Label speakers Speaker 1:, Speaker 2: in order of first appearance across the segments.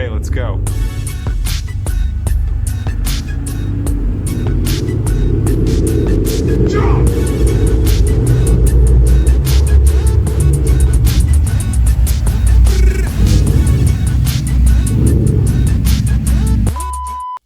Speaker 1: Okay, let's go.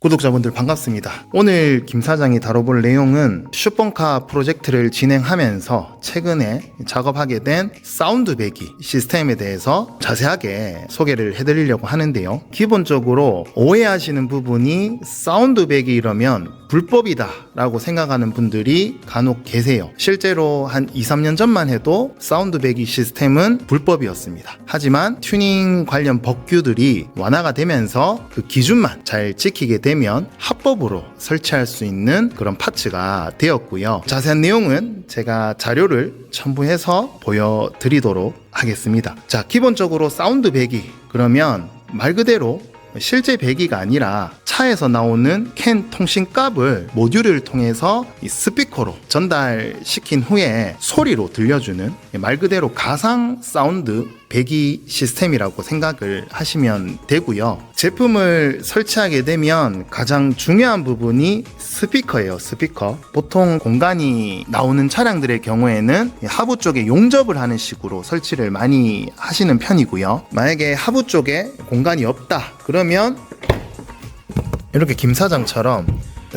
Speaker 2: 구독자분들 반갑습니다. 오늘 김 사장이 다뤄볼 내용은 슈퍼카 프로젝트를 진행하면서 최근에 작업하게 된 사운드 배기 시스템에 대해서 자세하게 소개를 해드리려고 하는데요. 기본적으로 오해하시는 부분이 사운드 배기 이러면 불법이다 라고 생각하는 분들이 간혹 계세요. 실제로 한 2, 3년 전만 해도 사운드 배기 시스템은 불법이었습니다. 하지만 튜닝 관련 법규들이 완화가 되면서 그 기준만 잘 지키게 되면 합법으로 설치할 수 있는 그런 파츠가 되었고요. 자세한 내용은 제가 자료를 첨부해서 보여드리도록 하겠습니다. 자, 기본적으로 사운드 배기 그러면 말 그대로 실제 배기가 아니라 차에서 나오는 캔 통신값을 모듈을 통해서 이 스피커로 전달시킨 후에 소리로 들려주는 말 그대로 가상 사운드 배기 시스템이라고 생각을 하시면 되고요. 제품을 설치하게 되면 가장 중요한 부분이 스피커예요. 스피커. 보통 공간이 나오는 차량들의 경우에는 하부 쪽에 용접을 하는 식으로 설치를 많이 하시는 편이고요. 만약에 하부 쪽에 공간이 없다. 그러면 이렇게 김 사장처럼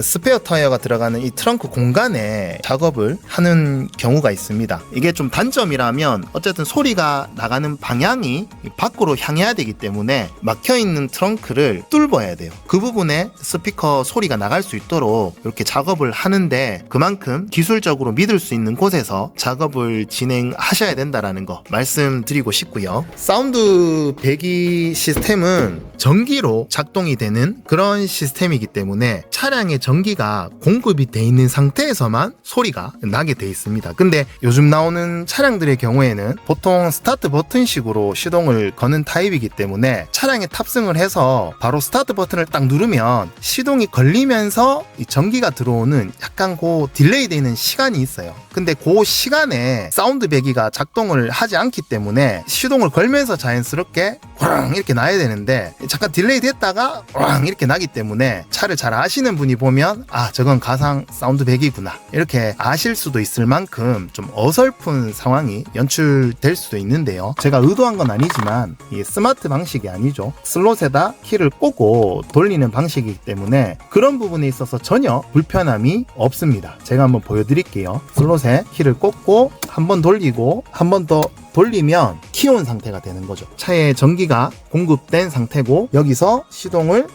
Speaker 2: 스페어 타이어가 들어가는 이 트렁크 공간에 작업을 하는 경우가 있습니다. 이게 좀 단점이라면 어쨌든 소리가 나가는 방향이 밖으로 향해야 되기 때문에 막혀 있는 트렁크를 뚫어야 돼요. 그 부분에 스피커 소리가 나갈 수 있도록 이렇게 작업을 하는데 그만큼 기술적으로 믿을 수 있는 곳에서 작업을 진행하셔야 된다라는 거 말씀드리고 싶고요. 사운드 배기 시스템은 전기로 작동이 되는 그런 시스템이기 때문에 차량의 전기가 공급이 돼 있는 상태에서만 소리가 나게 돼 있습니다. 근데 요즘 나오는 차량들의 경우에는 보통 스타트 버튼식으로 시동을 거는 타입이기 때문에 차량에 탑승을 해서 바로 스타트 버튼을 딱 누르면 시동이 걸리면서 이 전기가 들어오는 약간 그 딜레이 되는 시간이 있어요. 근데 그 시간에 사운드 배기가 작동을 하지 않기 때문에 시동을 걸면서 자연스럽게 꽝 이렇게 나야 되는데 잠깐 딜레이 됐다가 꽝 이렇게 나기 때문에 차를 잘 아시는 분이 보면 아 저건 가상 사운드 배기구나. 이렇게 아실 수도 있을 만큼 좀 어설픈 상황이 연출될 수도 있는데요. 제가 의도한 건 아니지만 이 스마트 방식이 아니죠. 슬롯에다 키를 꽂고 돌리는 방식이기 때문에 그런 부분에 있어서 전혀 불편함이 없습니다. 제가 한번 보여드릴게요. 슬롯에 키를 꽂고 한 번 돌리고 한 번 더 돌리면 키온 상태가 되는 거죠. 차에 전기가 공급된 상태고 여기서 시동을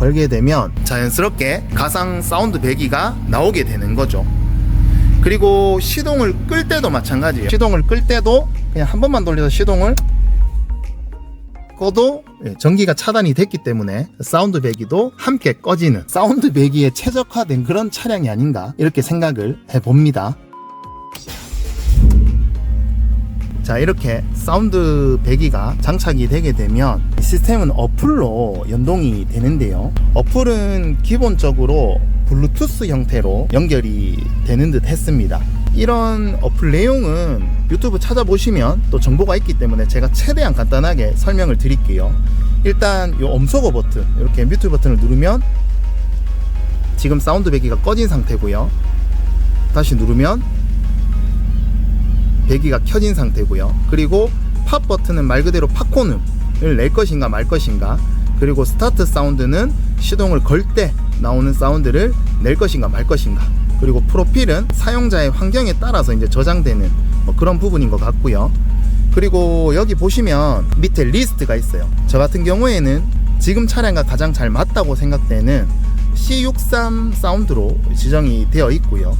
Speaker 2: 걸게 되면 자연스럽게 가상 사운드 배기가 나오게 되는 거죠. 그리고 시동을 끌 때도 마찬가지예요. 시동을 끌 때도 그냥 한 번만 돌려서 시동을 꺼도 예, 전기가 차단이 됐기 때문에 사운드 배기도 함께 꺼지는 사운드 배기에 최적화된 그런 차량이 아닌가 이렇게 생각을 해봅니다. 자 이렇게 사운드 배기가 장착이 되게 되면 시스템은 어플로 연동이 되는데요. 어플은 기본적으로 블루투스 형태로 연결이 되는 듯 했습니다. 이런 어플 내용은 유튜브 찾아보시면 또 정보가 있기 때문에 제가 최대한 간단하게 설명을 드릴게요. 일단 이 엄소거 버튼 이렇게 뮤트 버튼을 누르면 지금 사운드 배기가 꺼진 상태고요. 다시 누르면 배기가 켜진 상태고요. 그리고 팝 버튼은 말 그대로 팝콘음을 낼 것인가 말 것인가. 그리고 스타트 사운드는 시동을 걸 때 나오는 사운드를 낼 것인가 말 것인가. 그리고 프로필은 사용자의 환경에 따라서 이제 저장되는 뭐 그런 부분인 것 같고요. 그리고 여기 보시면 밑에 리스트가 있어요. 저 같은 경우에는 지금 차량과 가장 잘 맞다고 생각되는 C63 사운드로 지정이 되어 있고요.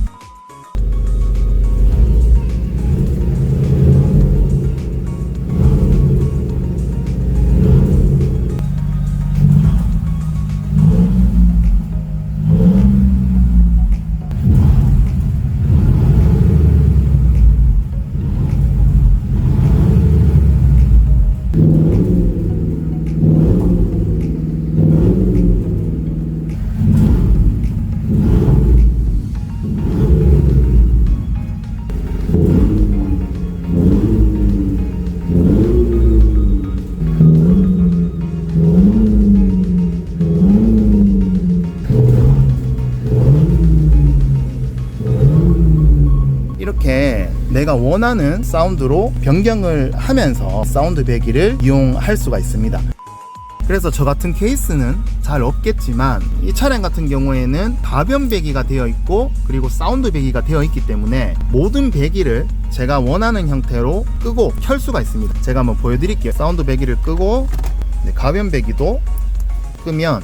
Speaker 2: 내가 원하는 사운드로 변경을 하면서 사운드 배기를 이용할 수가 있습니다. 그래서 저 같은 케이스는 잘 없겠지만 이 차량 같은 경우에는 다변 배기가 되어 있고 그리고 사운드 배기가 되어 있기 때문에 모든 배기를 제가 원하는 형태로 끄고 켤 수가 있습니다. 제가 한번 보여드릴게요. 사운드 배기를 끄고 네, 가변 배기도 끄면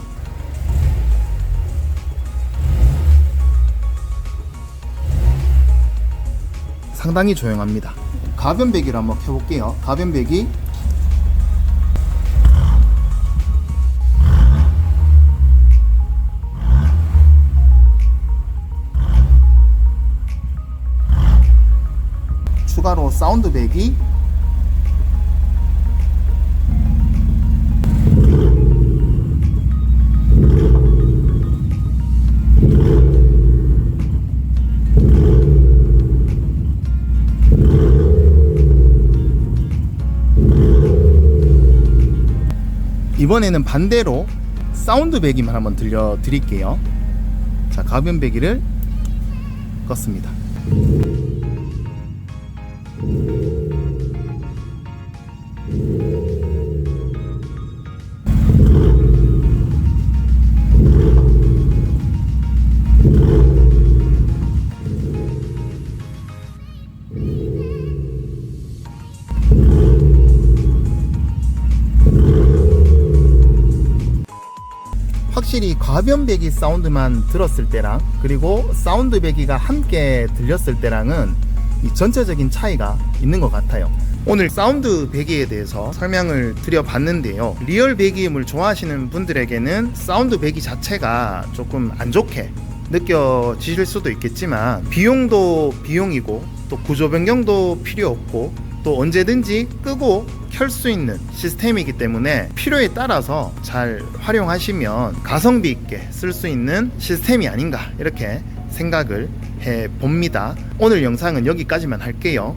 Speaker 2: 상당히 조용합니다. 가변 배기를 한번 켜볼게요. 가변 배기 추가로 사운드 배기 이번에는 반대로 사운드 배기만 한번 들려 드릴게요. 자, 가변 배기를 껐습니다. 확실히 과변 배기 사운드만 들었을 때랑 그리고 사운드 배기가 함께 들렸을 때랑은 이 전체적인 차이가 있는 것 같아요. 오늘 사운드 배기에 대해서 설명을 드려봤는데요. 리얼 배기음을 좋아하시는 분들에게는 사운드 배기 자체가 조금 안 좋게 느껴지실 수도 있겠지만 비용도 비용이고 또 구조 변경도 필요 없고 또 언제든지 끄고 켤 수 있는 시스템이기 때문에 필요에 따라서 잘 활용하시면 가성비 있게 쓸 수 있는 시스템이 아닌가 이렇게 생각을 해 봅니다. 오늘 영상은 여기까지만 할게요.